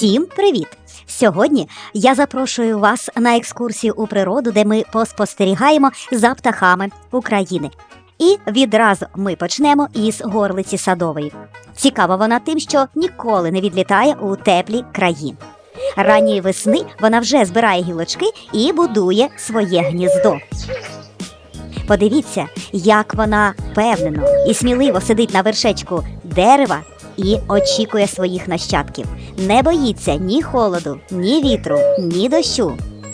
Всім привіт! Сьогодні я запрошую вас на екскурсію у природу, де ми поспостерігаємо за птахами України. І відразу ми почнемо із горлиці садової. Цікава вона тим, що ніколи не відлітає у теплі краї. Ранньої весни вона вже збирає гілочки і будує своє гніздо. Подивіться, як вона впевнено і сміливо сидить на вершечку дерева і очікує своїх нащадків. Не боїться ні холоду, ні вітру, ні дощу.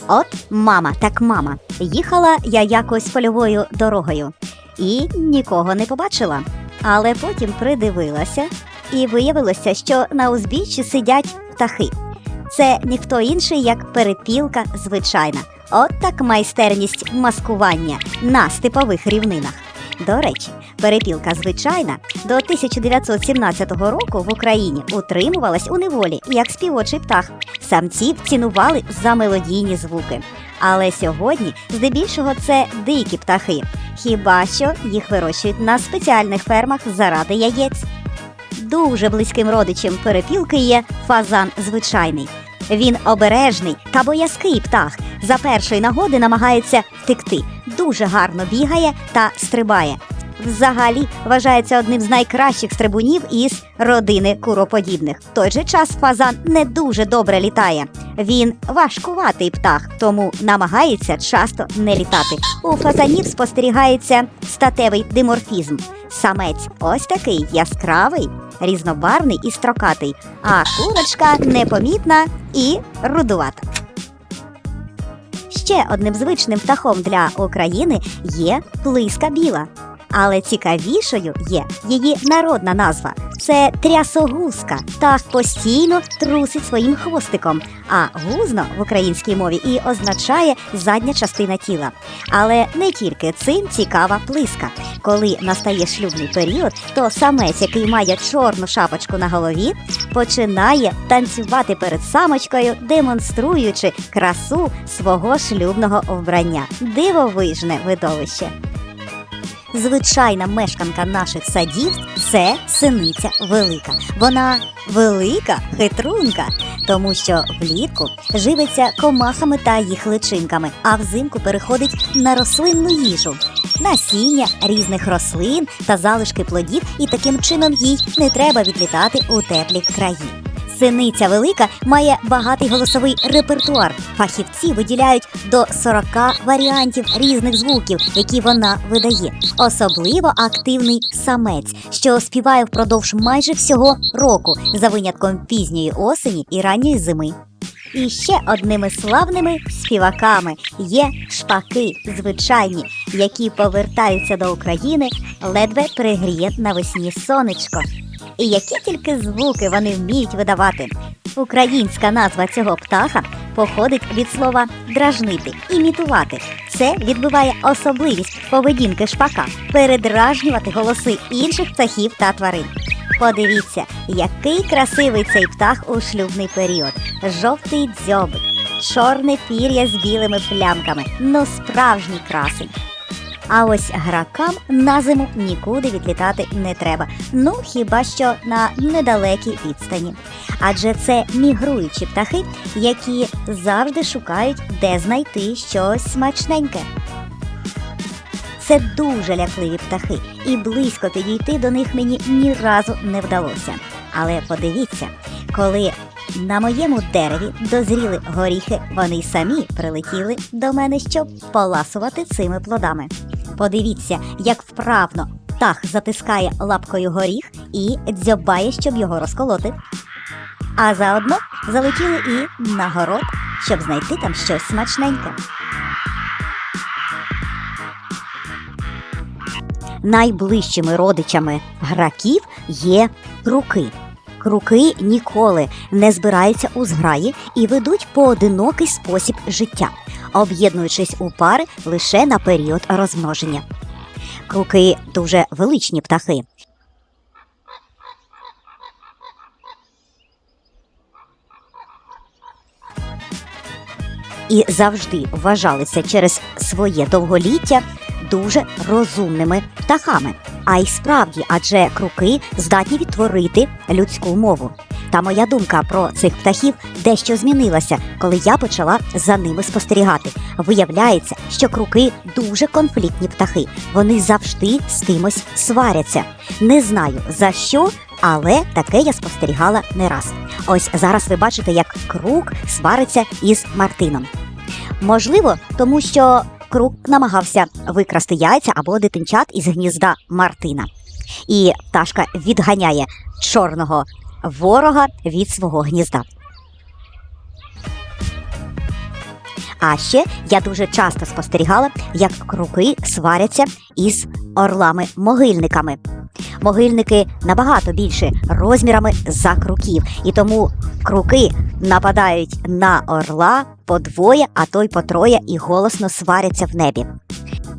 От мама, так мама. Їхала я якось польовою дорогою і нікого не побачила. Але потім придивилася, і виявилося, що на узбіччі сидять птахи. Це ніхто інший, як перепілка звичайна. От так майстерність маскування на степових рівнинах. До речі, перепілка звичайна до 1917 року в Україні утримувалась у неволі як співочий птах. Самців цінували за мелодійні звуки. Але сьогодні здебільшого це дикі птахи. Хіба що їх вирощують на спеціальних фермах заради яєць. Дуже близьким родичем перепілки є фазан звичайний. Він обережний та боязкий птах. За першої нагоди намагається втекти. Дуже гарно бігає та стрибає. Взагалі вважається одним з найкращих стрибунів із родини куроподібних. В той же час фазан не дуже добре літає. Він важкуватий птах, тому намагається часто не літати. У фазанів спостерігається статевий диморфізм. Самець ось такий яскравий, різнобарвний і строкатий, а курочка непомітна і рудувата. Ще одним звичним птахом для України є плиска біла. Але цікавішою є її народна назва. Це трясогузка. Птах постійно трусить своїм хвостиком, а гузно в українській мові і означає задня частина тіла. Але не тільки цим цікава плиска. Коли настає шлюбний період, то самець, який має чорну шапочку на голові, починає танцювати перед самочкою, демонструючи красу свого шлюбного вбрання. Дивовижне видовище. Звичайна мешканка наших садів це синиця велика. Вона велика хитрунка, тому що влітку живиться комахами та їх личинками, а взимку переходить на рослинну їжу, насіння різних рослин та залишки плодів, і таким чином їй не треба відлітати у теплі краї. Синиця велика має багатий голосовий репертуар. Фахівці виділяють до 40 варіантів різних звуків, які вона видає. Особливо активний самець, що співає впродовж майже всього року, за винятком пізньої осені і ранньої зими. І ще одними славними співаками є шпаки звичайні, які повертаються до України ледве пригріє навесні сонечко. І які тільки звуки вони вміють видавати. Українська назва цього птаха походить від слова дражнити, імітувати. Це відбиває особливість поведінки шпака передражнювати голоси інших птахів та тварин. Подивіться, який красивий цей птах у шлюбний період. Жовтий дзьобик, чорне пір'я з білими плямками. Ну справжній красень. А ось гракам на зиму нікуди відлітати не треба. Ну хіба що на недалекій відстані. Адже це мігруючі птахи, які завжди шукають, де знайти щось смачненьке. Це дуже лякливі птахи, і близько підійти до них мені ні разу не вдалося. Але подивіться, коли на моєму дереві дозріли горіхи, вони самі прилетіли до мене, щоб поласувати цими плодами. Подивіться, як вправно птах затискає лапкою горіх і дзьобає, щоб його розколоти. А заодно залетіли і на город, щоб знайти там щось смачненьке. Найближчими родичами граків є круки. Круки ніколи не збираються у зграї і ведуть поодинокий спосіб життя, об'єднуючись у пари лише на період розмноження. Круки дуже величні птахи. І завжди вважалися через своє довголіття дуже розумними птахами. А й справді, адже круки здатні відтворити людську мову. Та моя думка про цих птахів дещо змінилася, коли я почала за ними спостерігати. Виявляється, що круки дуже конфліктні птахи. Вони завжди з кимось сваряться. Не знаю за що, але таке я спостерігала не раз. Ось зараз ви бачите, як крук свариться із Мартином. Можливо, тому що крук намагався викрасти яйця або дитинчат із гнізда Мартина. І пташка відганяє чорного ворога від свого гнізда. А ще я дуже часто спостерігала, як круки сваряться із орлами-могильниками. Могильники набагато більше розмірами за круків, і тому круки нападають на орла по двоє, а то й по троє, і голосно сваряться в небі.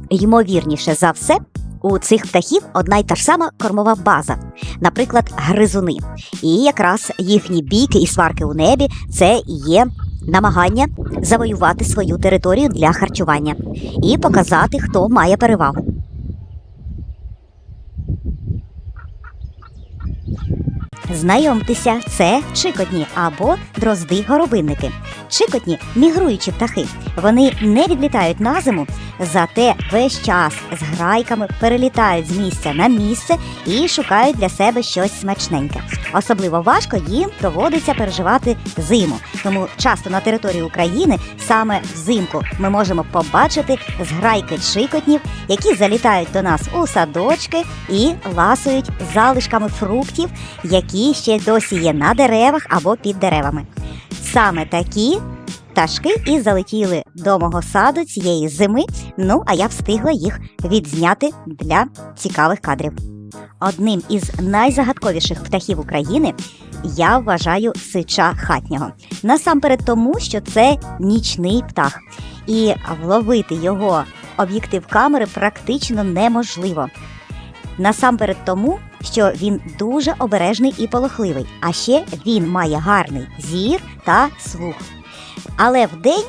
Ймовірніше за все, у цих птахів одна й та ж сама кормова база, наприклад, гризуни. І якраз їхні бійки і сварки у небі це є намагання завоювати свою територію для харчування і показати, хто має перевагу. Знайомтеся, це чикотні або дрозди-горобинники. Чикотні мігруючі птахи. Вони не відлітають на зиму, зате весь час з грайками перелітають з місця на місце і шукають для себе щось смачненьке. Особливо важко їм доводиться переживати зиму. Тому часто на території України саме взимку ми можемо побачити зграйки чикотнів, які залітають до нас у садочки і ласують залишками фруктів, які ще досі є на деревах або під деревами. Саме такі пташки і залетіли до мого саду цієї зими. Ну а я встигла їх відзняти для цікавих кадрів. Одним із найзагадковіших птахів України я вважаю сича хатнього. Насамперед тому, що це нічний птах, і вловити його об'єктив камери практично неможливо. Насамперед тому, що він дуже обережний і полохливий, а ще він має гарний зір та слух. Але вдень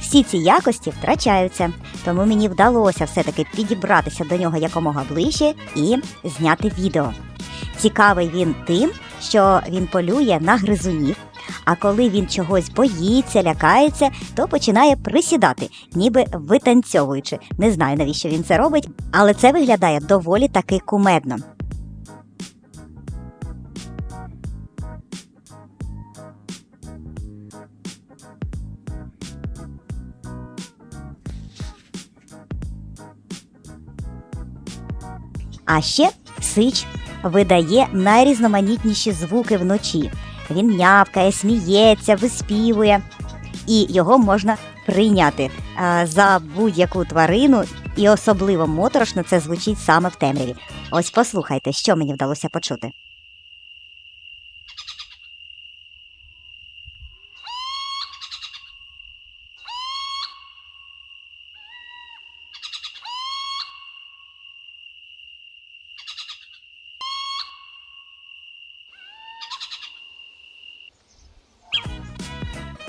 всі ці якості втрачаються, тому мені вдалося все-таки підібратися до нього якомога ближче і зняти відео. Цікавий він тим, що він полює на гризунів. А коли він чогось боїться, лякається, то починає присідати, ніби витанцьовуючи. Не знаю, навіщо він це робить, але це виглядає доволі таки кумедно. А ще сич видає найрізноманітніші звуки вночі. Він нявкає, сміється, виспівує, і його можна прийняти за будь-яку тварину, і особливо моторошно це звучить саме в темряві. Ось послухайте, що мені вдалося почути.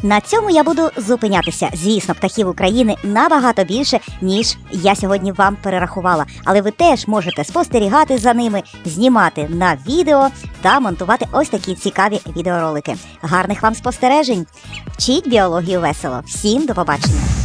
На цьому я буду зупинятися. Звісно, птахів України набагато більше, ніж я сьогодні вам перерахувала. Але ви теж можете спостерігати за ними, знімати на відео та монтувати ось такі цікаві відеоролики. Гарних вам спостережень! Вчіть біологію весело! Всім до побачення!